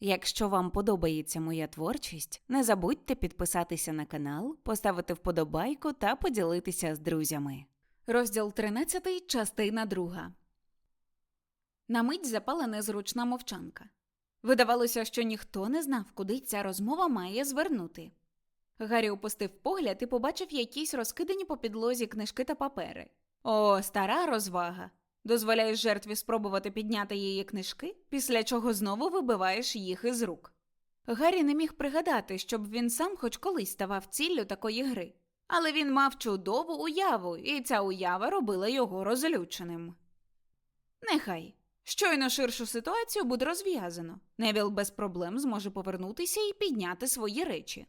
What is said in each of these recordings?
Якщо вам подобається моя творчість, не забудьте підписатися на канал, поставити вподобайку та поділитися з друзями. Розділ 13, частина 2. На мить запала незручна мовчанка. Видавалося, що ніхто не знав, куди ця розмова має звернути. Гаррі опустив погляд і побачив якісь розкидані по підлозі книжки та папери. О, стара розвага. Дозволяєш жертві спробувати підняти її книжки, після чого знову вибиваєш їх із рук. Гаррі не міг пригадати, щоб він сам хоч колись ставав ціллю такої гри, але він мав чудову уяву, і ця уява робила його розлюченим. Нехай. Щойно ширшу ситуацію буде розв'язано. Невіл без проблем зможе повернутися і підняти свої речі.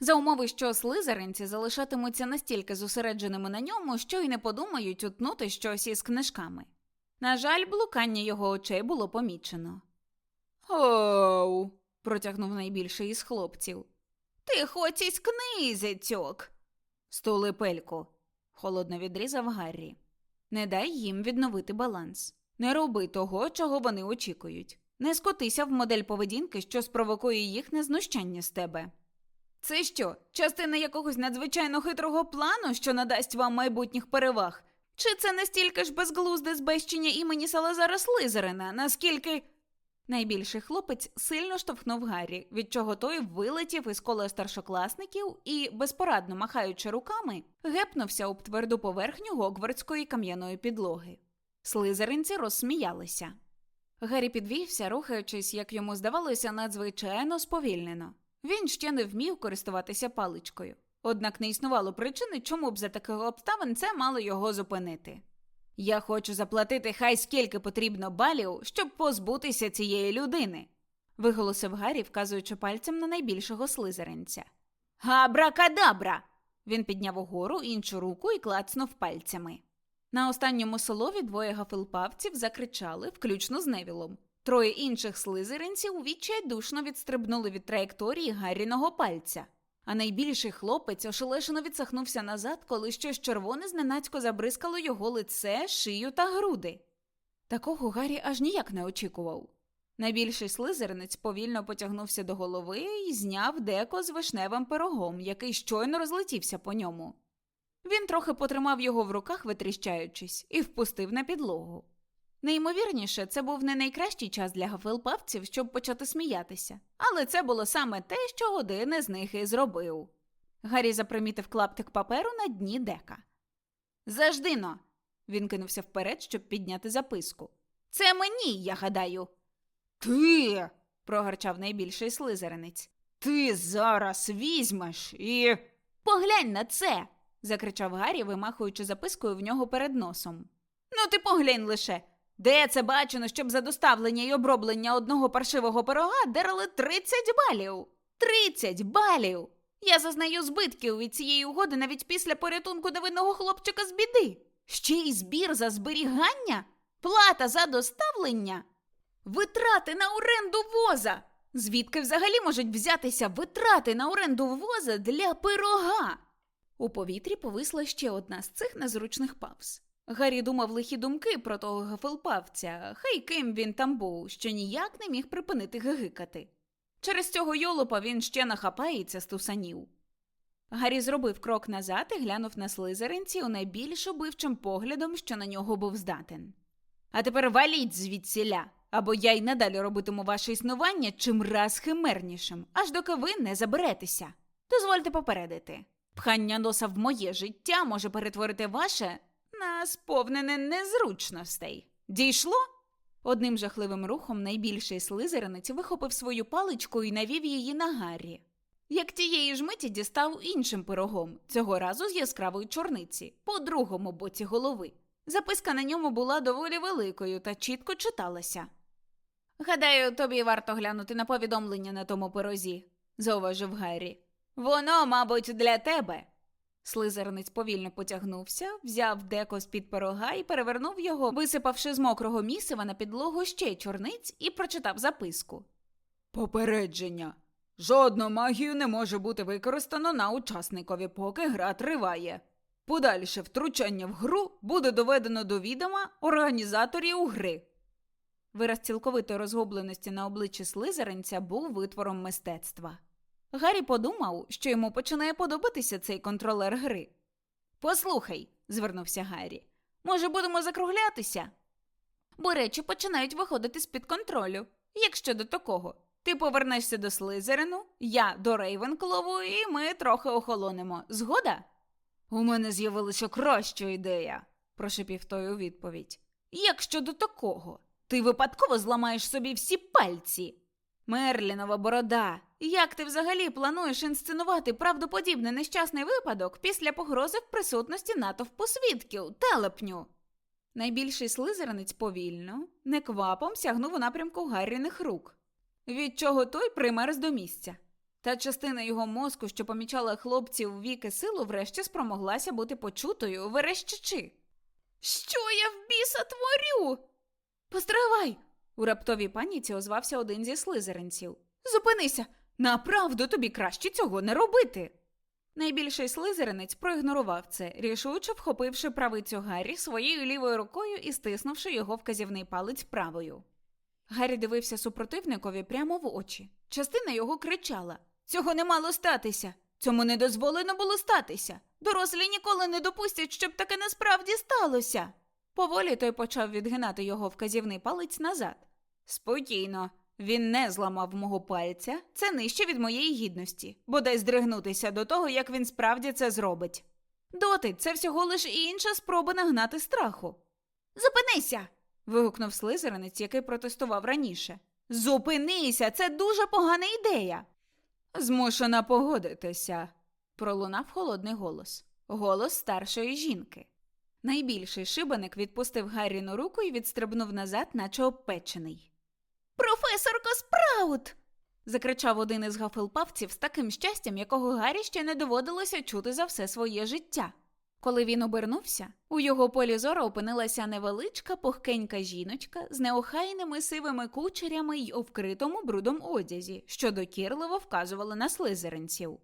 За умови, що слизеринці залишатимуться настільки зосередженими на ньому, що й не подумають утнути щось із книжками. На жаль, блукання його очей було помічено. Оу. протягнув найбільший із хлопців. Ти хоч із книзи цьок. Стули пельку, холодно відрізав Гаррі. Не дай їм відновити баланс. Не роби того, чого вони очікують. Не скотися в модель поведінки, що спровокує їх незнущання з тебе. Це що, частина якогось надзвичайно хитрого плану, що надасть вам майбутніх переваг? Чи це настільки ж безглузде збещення імені Салазара Слизерина, наскільки. Найбільший хлопець сильно штовхнув Гаррі, від чого той вилетів із кола старшокласників і, безпорадно махаючи руками, гепнувся об тверду поверхню гогвардської кам'яної підлоги. Слизеринці розсміялися. Гаррі підвівся, рухаючись, як йому здавалося, надзвичайно сповільнено. Він ще не вмів користуватися паличкою. Однак не існувало причини, чому б за таких обставин це мало його зупинити. Я хочу заплатити хай скільки потрібно балів, щоб позбутися цієї людини, виголосив Гаррі, вказуючи пальцем на найбільшого слизеринця. Габракадабра! Він підняв угору іншу руку і клацнув пальцями. На останньому слові двоє гафелпавців закричали, включно з Невілом. Троє інших слизеринців відчайдушно відстрибнули від траєкторії Гарріного пальця. А найбільший хлопець ошелешено відсахнувся назад, коли щось червоне зненацько забризкало його лице, шию та груди. Такого Гаррі аж ніяк не очікував. Найбільший слизеринець повільно потягнувся до голови і зняв деко з вишневим пирогом, який щойно розлетівся по ньому. Він трохи потримав його в руках, витріщаючись, і впустив на підлогу. Неймовірніше, це був не найкращий час для гафелпавців, щоб почати сміятися, але це було саме те, що один із них і зробив. Гаррі запримітив клаптик паперу на дні дека. Заждино. Він кинувся вперед, щоб підняти записку. Це мені, я гадаю. Ти. прогарчав найбільший слизеринець. Ти зараз візьмеш і. Поглянь на це. закричав Гаррі, вимахуючи запискою в нього перед носом. Ну, ти поглянь лише. Де це бачено, щоб за доставлення і оброблення одного паршивого пирога дерали 30 балів? 30 балів! Я зазнаю збитків від цієї угоди навіть після порятунку невинного хлопчика з біди. Ще й збір за зберігання, плата за доставлення, витрати на оренду воза. Звідки взагалі можуть взятися витрати на оренду воза для пирога? У повітрі повисла ще одна з цих незручних павз. Гаррі думав лихі думки про того гафелпавця, хай ким він там був, що ніяк не міг припинити гигикати. Через цього йолопа він ще нахапається з тусанів. Гаррі зробив крок назад і глянув на слизеринці у найбільш убивчим поглядом, що на нього був здатен. А тепер валіть звідсіля, або я й надалі робитиму ваше існування чим раз химернішим, аж доки ви не заберетеся. Дозвольте попередити. Пхання носа в моє життя може перетворити ваше на сповнене незручностей. Дійшло? Одним жахливим рухом найбільший слизеринець вихопив свою паличку і навів її на Гаррі. Як тієї ж миті дістав іншим пирогом, цього разу з яскравої чорниці, по другому боці голови. Записка на ньому була доволі великою та чітко читалася. Гадаю, тобі варто глянути на повідомлення на тому пирозі, зауважив Гаррі. Воно, мабуть, для тебе. Слизеринець повільно потягнувся, взяв деко з-під пирога і перевернув його, висипавши з мокрого місива на підлогу ще чорниць і прочитав записку. Попередження. Жодну магію не може бути використано на учасникові, поки гра триває. Подальше втручання в гру буде доведено до відома організаторів гри. Вираз цілковитої розгубленості на обличчі слизеринця був витвором мистецтва. Гаррі подумав, що йому починає подобатися цей контролер гри. Послухай, звернувся Гаррі, може, будемо закруглятися? Бо речі починають виходити з-під контролю. Як щодо такого, ти повернешся до Слизерину, я до Рейвенклову, і ми трохи охолонемо. Згода? У мене з'явилася краща ідея, прошепів той у відповідь. Як щодо такого? Ти випадково зламаєш собі всі пальці. Мерлінова борода, як ти взагалі плануєш інсценувати правдоподібний нещасний випадок після погрози в присутності натовпу свідків, телепню? Найбільший слизеринець повільно, неквапом сягнув у напрямку Гарріних рук, від чого той примерз до місця. Та частина його мозку, що помічала хлопців віки силу, врешті спромоглася бути почутою, верещачи. Що я в біса творю? Постривай! У раптовій паніці озвався один зі слизеринців. Зупинися! Направду тобі краще цього не робити. Найбільший слизеринець проігнорував це, рішуче вхопивши правицю Гаррі своєю лівою рукою і стиснувши його вказівний палець правою. Гаррі дивився супротивникові прямо в очі. Частина його кричала: Цього не мало статися! Цьому не дозволено було статися. Дорослі ніколи не допустять, щоб таке насправді сталося. Поволі той почав відгинати його вказівний палець назад. Спокійно, він не зламав мого пальця, це нижче від моєї гідності, бодай здригнутися до того, як він справді це зробить. Доти, це всього лиш інша спроба нагнати страху. Зупинися. вигукнув слизеринець, який протестував раніше. Зупинися, це дуже погана ідея. Змушена погодитися, пролунав холодний голос. Голос старшої жінки. Найбільший шибаник відпустив Гарріну руку і відстрибнув назад, наче обпечений. Професорко Спраут. закричав один із гафелпавців з таким щастям, якого Гаррі ще не доводилося чути за все своє життя. Коли він обернувся, у його полі зору опинилася невеличка пухкенька жіночка з неохайними сивими кучерями й у вкритому брудом одязі, що докірливо вказували на слизеринців.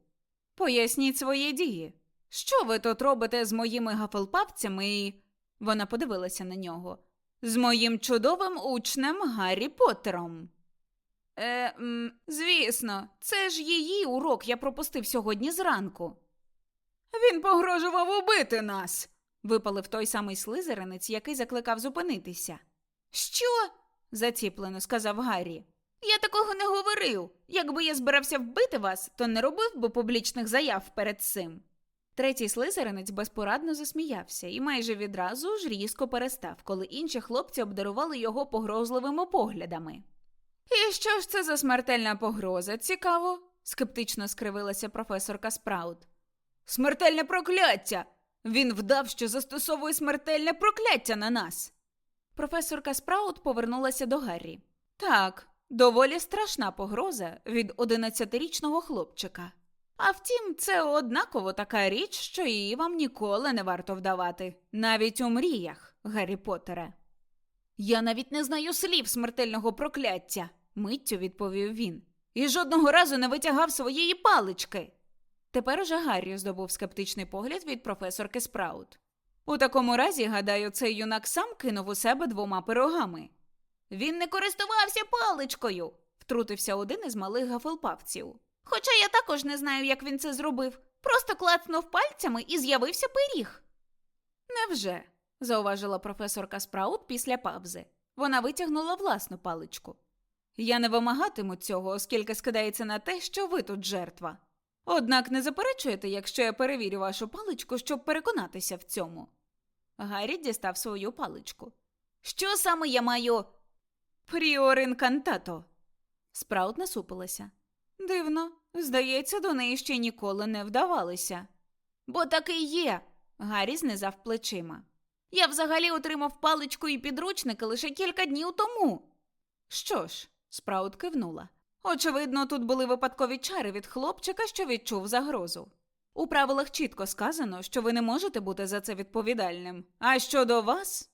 Поясніть свої дії. Що ви тут робите з моїми гафелпавцями і. Вона подивилася на нього. З моїм чудовим учнем Гаррі Поттером. Е, м, звісно, це ж її урок я пропустив сьогодні зранку. Він погрожував убити нас, випалив той самий слизеринець, який закликав зупинитися. Що? заціплено сказав Гаррі. Я такого не говорив. Якби я збирався вбити вас, то не робив би публічних заяв перед цим. Третій слизеринець безпорадно засміявся і майже відразу ж різко перестав, коли інші хлопці обдарували його погрозливими поглядами. І що ж це за смертельна погроза, цікаво? скептично скривилася професорка Спраут. Смертельне прокляття. Він вдав, що застосовує смертельне прокляття на нас. Професорка Спраут повернулася до Гаррі. Так, доволі страшна погроза від одинадцятирічного хлопчика. А втім, це однаково така річ, що її вам ніколи не варто вдавати, навіть у мріях, Гаррі Поттере. Я навіть не знаю слів смертельного прокляття, миттю відповів він, і жодного разу не витягав своєї палички. Тепер уже Гаррі здобув скептичний погляд від професорки Спраут. У такому разі, гадаю, цей юнак сам кинув у себе двома пирогами. Він не користувався паличкою, втрутився один із малих гафелпавців. Хоча я також не знаю, як він це зробив. Просто клацнув пальцями і з'явився пиріг. Невже? зауважила професорка Спраут після павзи. Вона витягнула власну паличку. Я не вимагатиму цього, оскільки скидається на те, що ви тут жертва. Однак не заперечуєте, якщо я перевірю вашу паличку, щоб переконатися в цьому. Гаррі дістав свою паличку. Що саме я маю? Пріор інкантато. Спраут насупилася. Дивно, здається, до неї ще ніколи не вдавалися. Бо таки є. Гаррі знизав плечима. Я взагалі отримав паличку і підручники лише кілька днів тому. Що ж, Спраут кивнула. Очевидно, тут були випадкові чари від хлопчика, що відчув загрозу. У правилах чітко сказано, що ви не можете бути за це відповідальним. А щодо вас.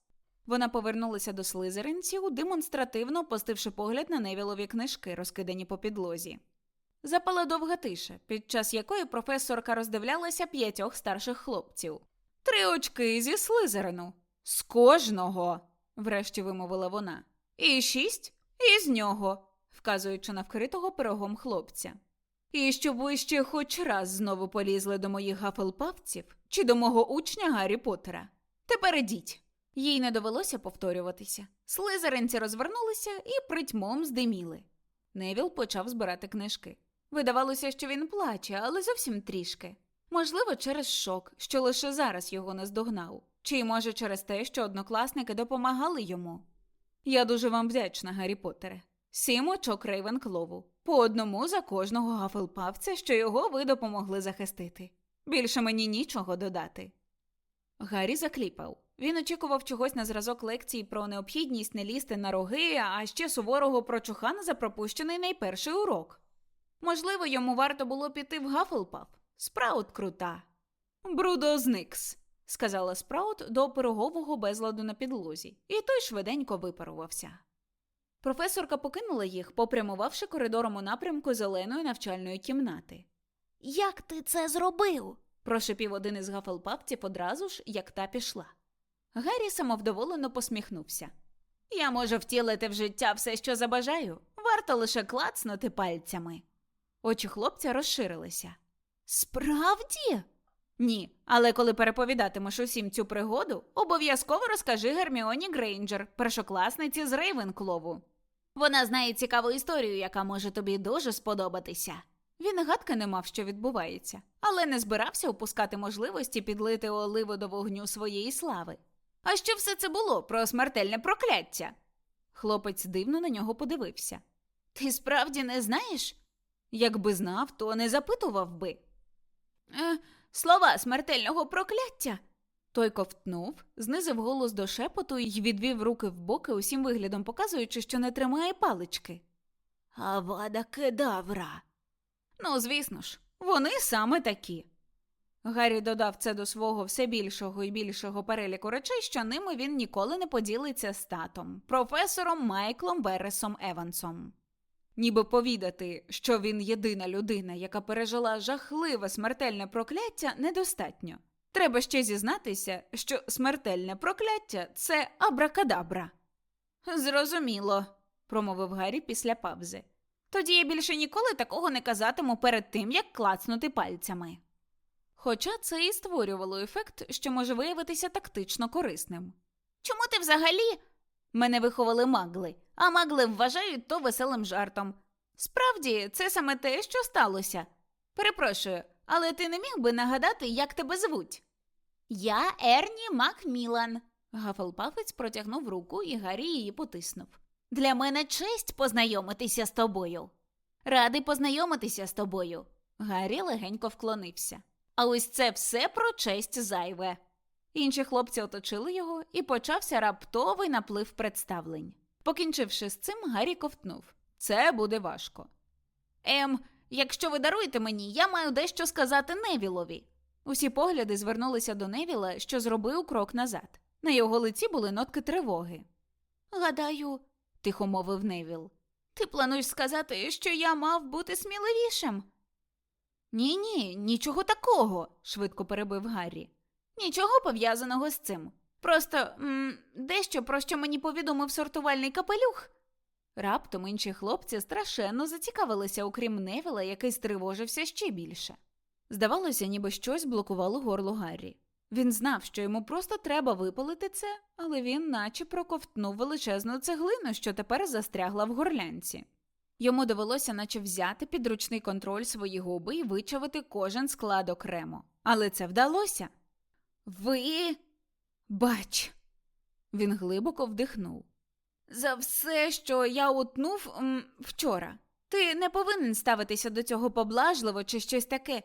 Вона повернулася до слизеринців, демонстративно опустивши погляд на невілові книжки, розкидані по підлозі. Запала довга тиша, під час якої професорка роздивлялася п'ятьох старших хлопців. Три очки зі слизерину. З кожного, врешті вимовила вона. І шість із нього, вказуючи на вкритого пирогом хлопця. І щоб ви ще хоч раз знову полізли до моїх гафелпавців чи до мого учня Гаррі Поттера. Тепер ідіть. Їй не довелося повторюватися. Слизеринці розвернулися і притьмом здиміли. Невіл почав збирати книжки. Видавалося, що він плаче, але зовсім трішки. Можливо, через шок, що лише зараз його наздогнав, чи може через те, що однокласники допомагали йому. Я дуже вам вдячна, Гаррі Поттере. Сім очок Рейвенклову. По одному за кожного гафелпавця, що його ви допомогли захистити. Більше мені нічого додати. Гаррі закліпав. Він очікував чогось на зразок лекції про необхідність не лізти на роги, а ще суворого прочухана за пропущений найперший урок. Можливо, йому варто було піти в Гафелпаф. Спраут крута. Брудо зникс, сказала Спраут до пирогового безладу на підлозі, і той швиденько випарувався. Професорка покинула їх, попрямувавши коридором у напрямку зеленої навчальної кімнати. Як ти це зробив? прошепів один із гафелпавців одразу ж, як та пішла. Гаррі самовдоволено посміхнувся. Я можу втілити в життя все, що забажаю, варто лише клацнути пальцями. Очі хлопця розширилися. Справді? Ні, але коли переповідатимеш усім цю пригоду, обов'язково розкажи Герміоні Грейнджер, першокласниці з Рейвенклову. Вона знає цікаву історію, яка може тобі дуже сподобатися. Він гадки не мав, що відбувається, але не збирався упускати можливості підлити оливу до вогню своєї слави. А що все це було про смертельне прокляття? Хлопець дивно на нього подивився. Ти справді не знаєш? Якби знав, то не запитував би. Е, слова смертельного прокляття. Той ковтнув, знизив голос до шепоту і відвів руки в боки, усім виглядом показуючи, що не тримає палички. Авада кедавра. Ну, звісно ж, вони саме такі. Гаррі додав це до свого все більшого і більшого переліку речей, що ними він ніколи не поділиться з татом, професором Майклом Берресом Евансом. Ніби повідати, що він єдина людина, яка пережила жахливе смертельне прокляття, недостатньо. Треба ще зізнатися, що смертельне прокляття це абракадабра. Зрозуміло, промовив Гаррі після павзи. Тоді я більше ніколи такого не казатиму перед тим, як клацнути пальцями. Хоча це і створювало ефект, що може виявитися тактично корисним. Чому ти взагалі? Мене виховали магли, а магли вважають то веселим жартом. Справді, це саме те, що сталося. Перепрошую, але ти не міг би нагадати, як тебе звуть? Я Ерні Макмілан. Гафелпафець протягнув руку, і Гаррі її потиснув. Для мене честь познайомитися з тобою. Радий познайомитися з тобою. Гаррі легенько вклонився. А ось це все про честь зайве. Інші хлопці оточили його, і почався раптовий наплив представлень. Покінчивши з цим, Гаррі ковтнув. Це буде важко. Ем, якщо ви даруєте мені, я маю дещо сказати Невілові. Усі погляди звернулися до Невіла, що зробив крок назад. На його лиці були нотки тривоги. Гадаю, тихо мовив Невіл. Ти плануєш сказати, що я мав бути сміливішим? Ні, ні, нічого такого, швидко перебив Гаррі. Нічого пов'язаного з цим. Просто м, дещо, про що мені повідомив сортувальний капелюх. Раптом інші хлопці страшенно зацікавилися, окрім Невіла, який стривожився ще більше. Здавалося, ніби щось блокувало горло Гаррі. Він знав, що йому просто треба випалити це, але він наче проковтнув величезну цеглину, що тепер застрягла в горлянці. Йому довелося, наче взяти під ручний контроль свої губи і вичавити кожен склад окремо. Але це вдалося. Ви. Бач. Він глибоко вдихнув. За все, що я утнув м, вчора. Ти не повинен ставитися до цього поблажливо чи щось таке.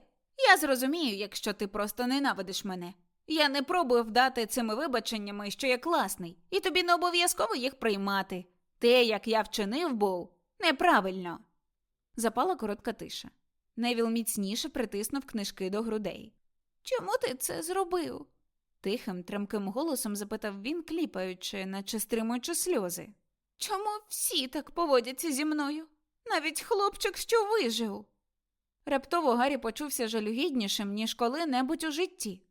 Я зрозумію, якщо ти просто ненавидиш мене. Я не пробую вдати цими вибаченнями, що я класний, і тобі не обов'язково їх приймати. Те, як я вчинив, був неправильно. Запала коротка тиша. Невіл міцніше притиснув книжки до грудей. Чому ти це зробив? Тихим, тремким голосом запитав він, кліпаючи, наче стримуючи сльози. Чому всі так поводяться зі мною? Навіть хлопчик, що вижив. Раптово Гаррі почувся жалюгіднішим, ніж коли-небудь у житті.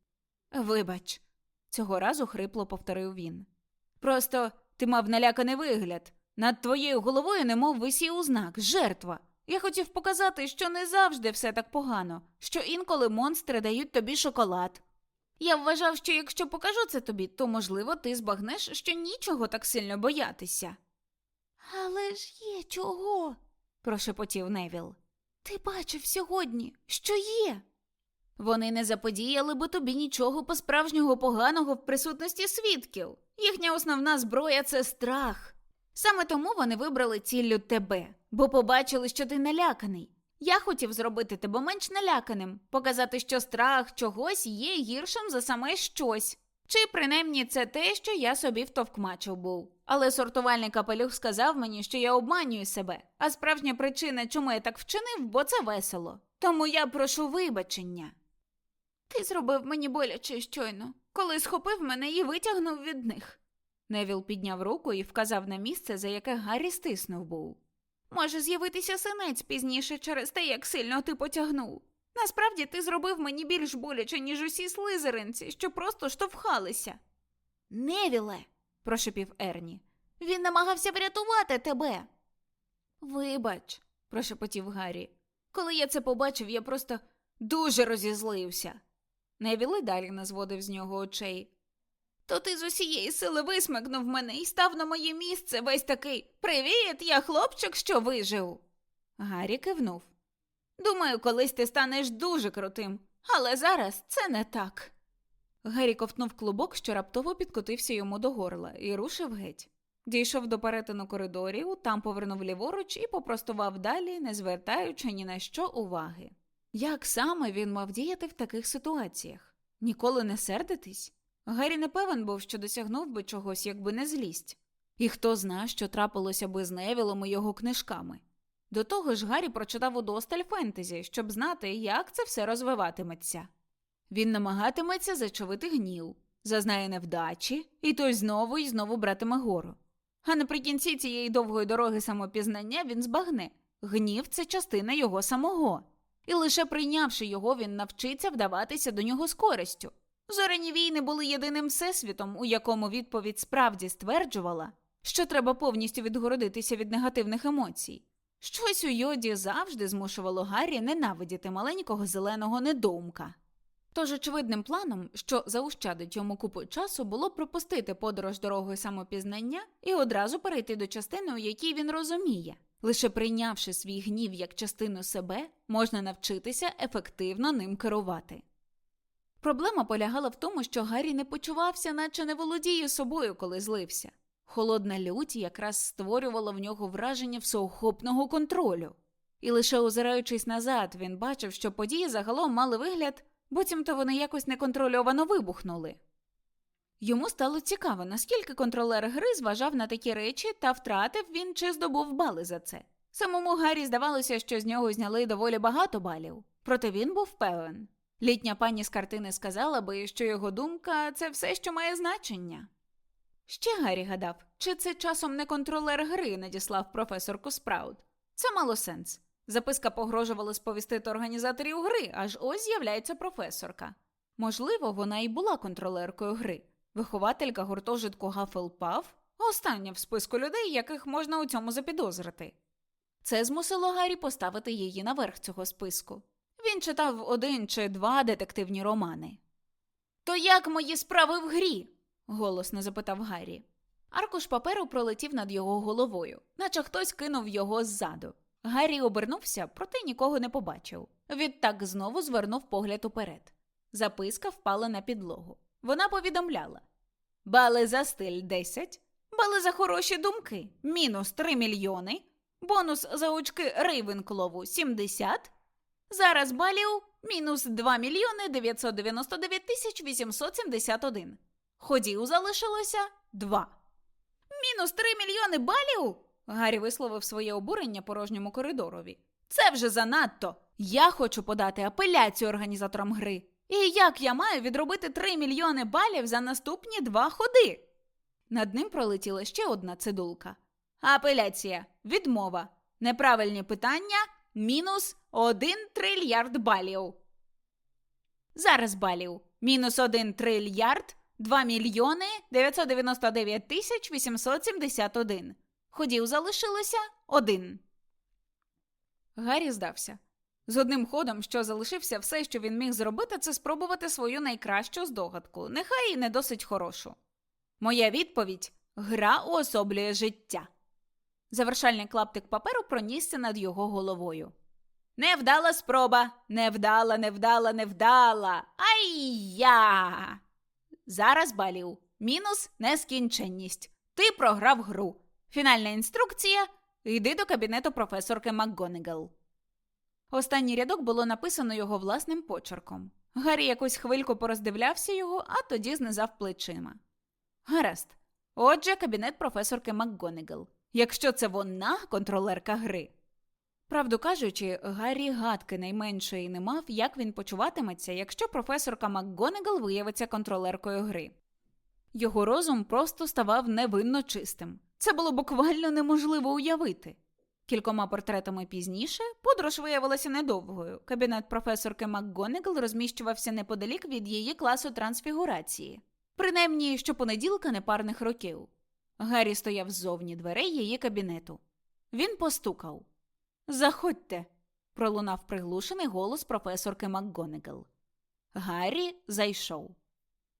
Вибач, цього разу хрипло повторив він. Просто ти мав наляканий вигляд. Над твоєю головою немов висів знак жертва. Я хотів показати, що не завжди все так погано, що інколи монстри дають тобі шоколад. Я вважав, що якщо покажу це тобі, то, можливо, ти збагнеш, що нічого так сильно боятися. Але ж є чого, прошепотів Невіл. Ти бачив сьогодні, що є. Вони не заподіяли би тобі нічого по-справжнього поганого в присутності свідків. Їхня основна зброя це страх. Саме тому вони вибрали ціллю тебе, бо побачили, що ти наляканий. Я хотів зробити тебе менш наляканим, показати, що страх чогось є гіршим за саме щось. Чи принаймні це те, що я собі втовкмачив був. Але сортувальний капелюх сказав мені, що я обманюю себе, а справжня причина, чому я так вчинив, бо це весело. Тому я прошу вибачення. Ти зробив мені боляче щойно, коли схопив мене і витягнув від них. Невіл підняв руку і вказав на місце, за яке Гаррі стиснув був. Може з'явитися синець пізніше через те, як сильно ти потягнув. Насправді ти зробив мені більш боляче, ніж усі слизеринці, що просто штовхалися. Невіле, прошепів Ерні. Він намагався врятувати тебе. Вибач, прошепотів Гаррі. Коли я це побачив, я просто дуже розізлився. Невіл і далі не зводив з нього очей. То ти з усієї сили висмикнув мене і став на моє місце весь такий Привіт, я хлопчик, що вижив. Гаррі кивнув. Думаю, колись ти станеш дуже крутим, але зараз це не так. Гаррі ковтнув клубок, що раптово підкотився йому до горла, і рушив геть. Дійшов до перетину коридорів, там повернув ліворуч і попростував далі, не звертаючи ні на що уваги. Як саме він мав діяти в таких ситуаціях? Ніколи не сердитись? Гаррі не певен був, що досягнув би чогось, якби не злість. І хто зна, що трапилося би з Невілом і його книжками. До того ж, Гаррі прочитав удосталь фентезі, щоб знати, як це все розвиватиметься. Він намагатиметься зачовити гнів, зазнає невдачі, і той знову і знову братиме гору. А наприкінці цієї довгої дороги самопізнання він збагне гнів це частина його самого, і лише прийнявши його, він навчиться вдаватися до нього з користю. Зоряні війни були єдиним всесвітом, у якому відповідь справді стверджувала, що треба повністю відгородитися від негативних емоцій. Щось у йоді завжди змушувало Гаррі ненавидіти маленького зеленого недоумка. Тож очевидним планом, що заощадить йому купу часу, було пропустити подорож дорогою самопізнання і одразу перейти до частини, у якій він розуміє. Лише прийнявши свій гнів як частину себе, можна навчитися ефективно ним керувати. Проблема полягала в тому, що Гаррі не почувався, наче не володіє собою, коли злився. Холодна лють якраз створювала в нього враження всеохопного контролю. І лише озираючись назад, він бачив, що події загалом мали вигляд, буцімто вони якось неконтрольовано вибухнули. Йому стало цікаво, наскільки контролер гри зважав на такі речі та втратив він чи здобув бали за це. Самому Гаррі здавалося, що з нього зняли доволі багато балів, проте він був певен. Літня пані з картини сказала би, що його думка це все, що має значення. Ще Гаррі гадав, чи це часом не контролер гри надіслав професорку Спраут. Це мало сенс. Записка погрожувала сповістити організаторів гри, аж ось з'являється професорка. Можливо, вона і була контролеркою гри, вихователька гуртожитку Гафелпав, остання в списку людей, яких можна у цьому запідозрити. Це змусило Гаррі поставити її наверх цього списку. Він читав один чи два детективні романи. То як мої справи в грі? голосно запитав Гаррі. Аркуш паперу пролетів над його головою, наче хтось кинув його ззаду. Гаррі обернувся, проте нікого не побачив. Відтак знову звернув погляд уперед. Записка впала на підлогу. Вона повідомляла: Бали за стиль 10, бали за хороші думки мінус 3 мільйони, бонус за очки Рейвенклову 70, зараз балів мінус 2 мільйони 999 тисяч 871. Ходів залишилося 2. Мінус 3 мільйони балів? Гаррі висловив своє обурення порожньому коридорові. Це вже занадто. Я хочу подати апеляцію організаторам гри. І як я маю відробити 3 мільйони балів за наступні два ходи? Над ним пролетіла ще одна цидулка. Апеляція. Відмова. Неправильні питання мінус 1 трильярд балів. Зараз балів. Мінус 1 трильярд 2 мільйони 999 тисяч 871. Ходів залишилося один. Гаррі здався. З одним ходом, що залишився, все, що він міг зробити, це спробувати свою найкращу здогадку, нехай і не досить хорошу. Моя відповідь гра уособлює життя. Завершальний клаптик паперу пронісся над його головою. Невдала спроба, невдала, невдала, невдала. Ай-я! Зараз балів. Мінус нескінченність. Ти програв гру. Фінальна інструкція йди до кабінету професорки МакГонегал. Останній рядок було написано його власним почерком. Гаррі якусь хвильку пороздивлявся його, а тоді знизав плечима. Гаразд. Отже, кабінет професорки МакГонегал. Якщо це вона контролерка гри. Правду кажучи, Гаррі гадки найменшої не мав, як він почуватиметься, якщо професорка МакГонегал виявиться контролеркою гри. Його розум просто ставав невинно чистим. Це було буквально неможливо уявити. Кількома портретами пізніше подорож виявилася недовгою. Кабінет професорки МакГонегал розміщувався неподалік від її класу трансфігурації, принаймні щопонеділка непарних років. Гаррі стояв ззовні дверей її кабінету. Він постукав. Заходьте, пролунав приглушений голос професорки МакГонегал. Гаррі зайшов.